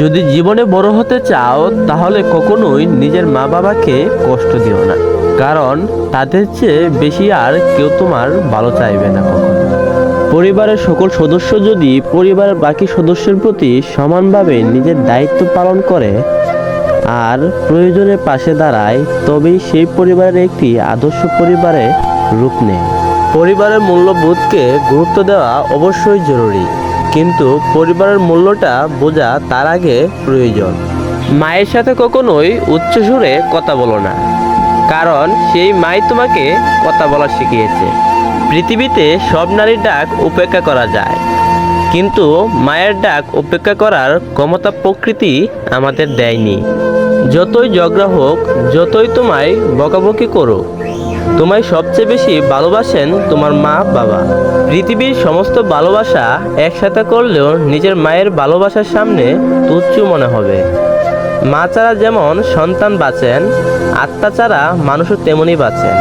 যদি জীবনে বড় হতে চাও, তাহলে কখনোই নিজের মা বাবাকে কষ্ট দিও না। কারণ তাদের চেয়ে বেশি আর কেউ তোমার ভালো চাইবে না কখনো। পরিবারের সকল সদস্য যদি পরিবারের বাকি সদস্যের প্রতি সমানভাবে নিজের দায়িত্ব পালন করে আর প্রয়োজনে পাশে দাঁড়ায়, তবেই সেই পরিবারের একটি আদর্শ পরিবারে রূপ নেয়। পরিবারের মূল্যবোধকে গুরুত্ব দেওয়া অবশ্যই জরুরি। কিন্তু পরিবারের মূল্যটা বোঝা তার আগে প্রয়োজন। মায়ের সাথে কখনোই উচ্চ সুরে কথা বলো না, কারণ সেই মাই তোমাকে কথা বলা শিখিয়েছে। পৃথিবীতে সব নারীর ডাক উপেক্ষা করা যায়, কিন্তু মায়ের ডাক উপেক্ষা করার ক্ষমতা প্রকৃতি আমাদের দেয়নি। যতই ঝগড়া হোক, যতই তোমায় বকাবকি করুক তোমায় সবচেয়ে বেশি ভালোবাসেন তোমার মা, বাবা। পৃথিবীর সমস্ত ভালোবাসা একসাথে করলেও নিজের মায়ের ভালোবাসার সামনে তুচ্ছ মনে হবে। মা ছাড়া যেমন সন্তান বাঁচেন, আত্মা ছাড়া মানুষও তেমনই বাঁচেন।